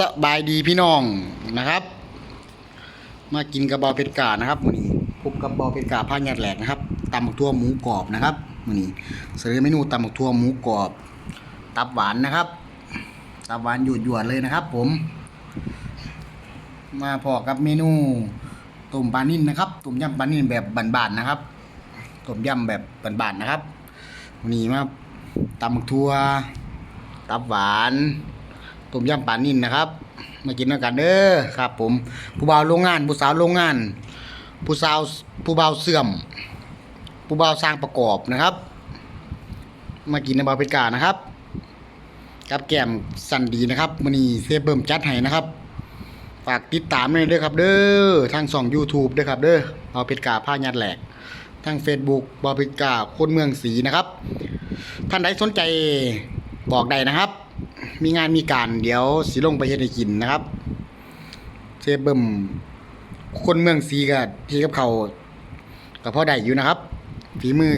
สบายดีพี่น้องนะครับ มากินกระบอกเป็ดกานะครับมื้อนี้พบกับบอเป็ดกาผ้าหยัดแหลกนะครับตำบักทั่วหมูกรอบนะครับมื้อนี้เสนอเมนูตำบักทั่วหมูกรอบ ตับหวานนะครับ ตับหวานหยดหยวดเลยนะครับ ผม มาพอกับเมนูต้มปลานิ่นนะครับต้มยำปลานิ่นแบบบานๆนะครับต้มยำแบบบานๆนะครับวันนี้มาตำบักทั่วตับหวาน ต้มยำปลานิ่นนะครับ มากินด้วยกันเด้อครับ ผม ผู้บ่าวโรงงาน ผู้สาวโรงงาน ผู้สาวผู้บ่าวเสื่อม ผู้บ่าวสร้างประกอบนะครับ มากินในบาร์เปกานะครับกับแก้มสันดีนะครับมื้อนี้เซเบิ่มจัดให้นะครับ ฝากติดตามด้วยด้อครับเด้อทางช่อง YouTube ด้อครับเด้อบาร์เปกาผ้ายัดแหลกทาง Facebook บาร์เปกาคนเมืองศรีนะครับ ท่านใดสนใจบอกได้นะครับ มีงานมีการเดี๋ยวสิลงไปเฮ็ดให้กินนะครับเซเบิ่มคนเมืองศรีก็ที่กับเขาวก็พอได้อยู่นะครับฝีมือ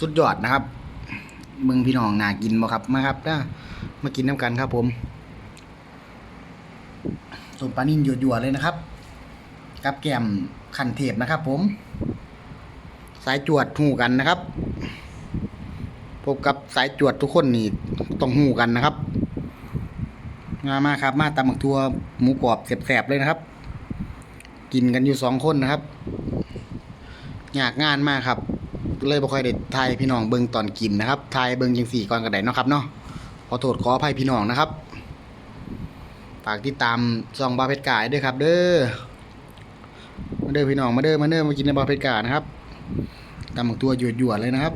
สุดยอดนะครับเมืองพี่น้องน่ากินบ่ครับมาครับนะมากินน้ำกันครับผมต้มปลานิ่นหยวดๆเลยนะครับ กับแกมขันเทพนะครับ ผม สายจวดหูกันนะครับ พบกับสายจวดทุกคนนี่ต้องหูกันนะครับ มามาครับ มาตำหมักทัวหมูกรอบแสบๆเลยนะครับ กินกันอยู่สองคนนะครับอยากงานมากครับ เลยบ่ค่อยได้ทายพี่น้องเบิ่งตอนกินนะครับทายเบิ่งจังสี่ก่อนกระไดเนาะครับเนาะขอโทษขออภัยพี่น้องนะครับฝากติดตามซองบาเพชรกายด้วยครับ เด้อมาเด้อพี่น้องมาเด้อมาเด้อมากินในบาเพชรกานะครับตำหมักตัวหยวดๆเลยนะครับ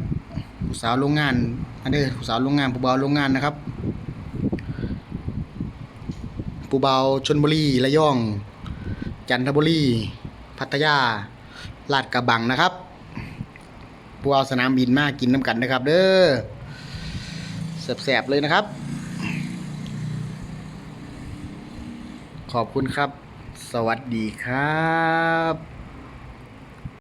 ผู้สาวโรงงานอันเด้อผู้สาวโรงงานผู้บ่าวโรงงานนะครับ ปูเบาชนบุรีระยอง จันทบุรี พัทยาลาดกระบังนะครับผู้บ่าสนามบินมากินน้ำกันนะครับ เด้อแสบๆเลยนะครับ ขอบคุณครับ สวัสดีครับ